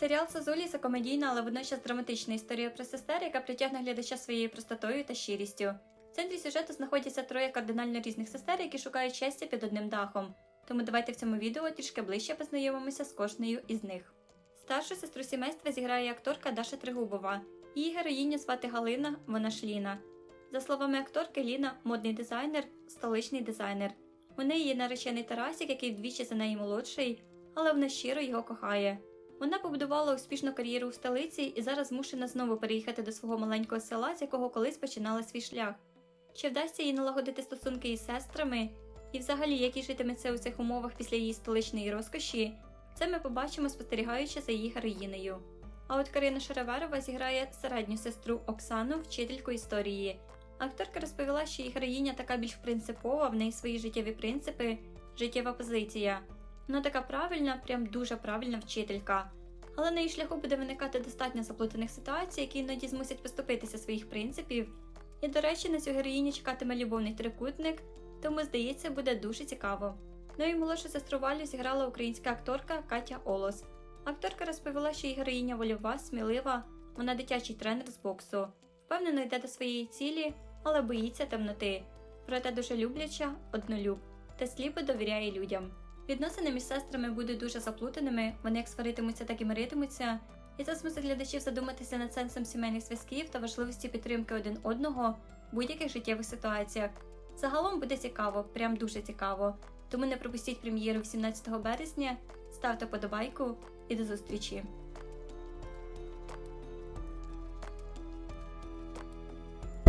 Серіал Сазулі це комедійна, але водночас драматична історія про сестер, яка притягне глядача своєю простотою та щирістю. В центрі сюжету знаходяться троє кардинально різних сестер, які шукають щастя під одним дахом. Тому давайте в цьому відео трішки ближче познайомимося з кожною із них. Старшу сестру сімейства зіграє акторка Даша Тригубова. Її героїню звати Галина, вона ж Ліна. За словами акторки, Ліна модний дизайнер, столичний дизайнер. У неї є наречений Тарасік, який вдвічі за неї молодший, але вона щиро його кохає. Вона побудувала успішну кар'єру у столиці і зараз змушена знову переїхати до свого маленького села, з якого колись починала свій шлях. Чи вдасться їй налагодити стосунки із сестрами? І взагалі, як їй житиметься у цих умовах після її столичної розкоші, це ми побачимо, спостерігаючи за її героїнею. А от Карина Шараверова зіграє середню сестру Оксану, вчительку історії. Акторка розповіла, що її героїня така більш принципова, в неї свої життєві принципи, життєва позиція. Вона така правильна, прям дуже правильна вчителька. Але на її шляху буде виникати достатньо заплутаних ситуацій, які іноді змусять поступитися своїх принципів. І, до речі, на цю героїню чекатиме любовний трикутник, тому, здається, буде дуже цікаво. Ну і молодшу сестру Валю зіграла українська акторка Катя Олос. Акторка розповіла, що її героїня вольова, смілива, вона дитячий тренер з боксу. Впевнено йде до своєї цілі, але боїться темноти. Проте дуже любляча, однолюб та сліпо довіряє людям. Відносини між сестрами будуть дуже заплутаними, вони як сваритимуться, так і миритимуться, і це змусить глядачів задуматися над сенсом сімейних зв'язків та важливості підтримки один одного в будь-яких життєвих ситуаціях. Загалом буде цікаво, прям дуже цікаво. Тому не пропустіть прем'єру 17 березня, ставте подобайку і до зустрічі!